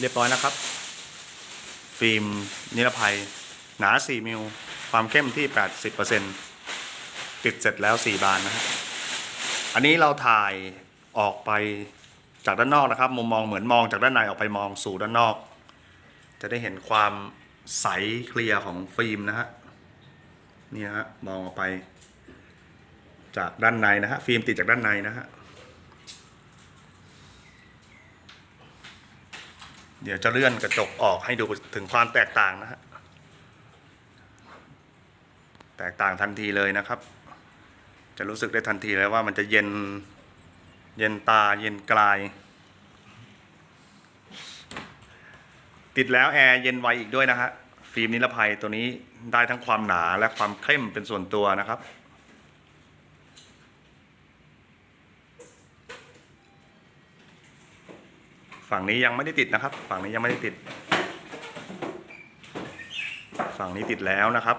เรียบร้อยนะครับ ฟิล์มนิรภัย หนา 4 มิล ความเข้มที่ 80%ติดเสร็จแล้ว 4 บานนะฮะอันนี้เราถ่ายออกไปจากด้านนอกนะครับ มุมมองเหมือนมองจากด้านในออกไปมองสู่ด้านนอก จะได้เห็นความใสเคลียร์ของฟิล์มนะฮะนี่ฮะมองออกไป จากด้านในนะฮะฟิล์มติดจากด้านในนะฮะ เดี๋ยวจะเลื่อนกระจกออกให้ดูถึงความแตกต่างนะฮะ แตกต่างทันทีเลยนะครับ จะรู้สึกได้ทันทีเลยว่ามันจะเย็น เย็นตา เย็นกลาย ติดแล้วแอร์เย็นไวอีกด้วยนะฮะ ฟิล์มนิรภัยตัวนี้ได้ทั้งความหนาและความเข้มเป็นส่วนตัวนะครับ ฝั่งนี้ยังไม่ได้ติดนะครับ ฝั่งนี้ยังไม่ได้ติด ฝั่งนี้ติดแล้วนะครับ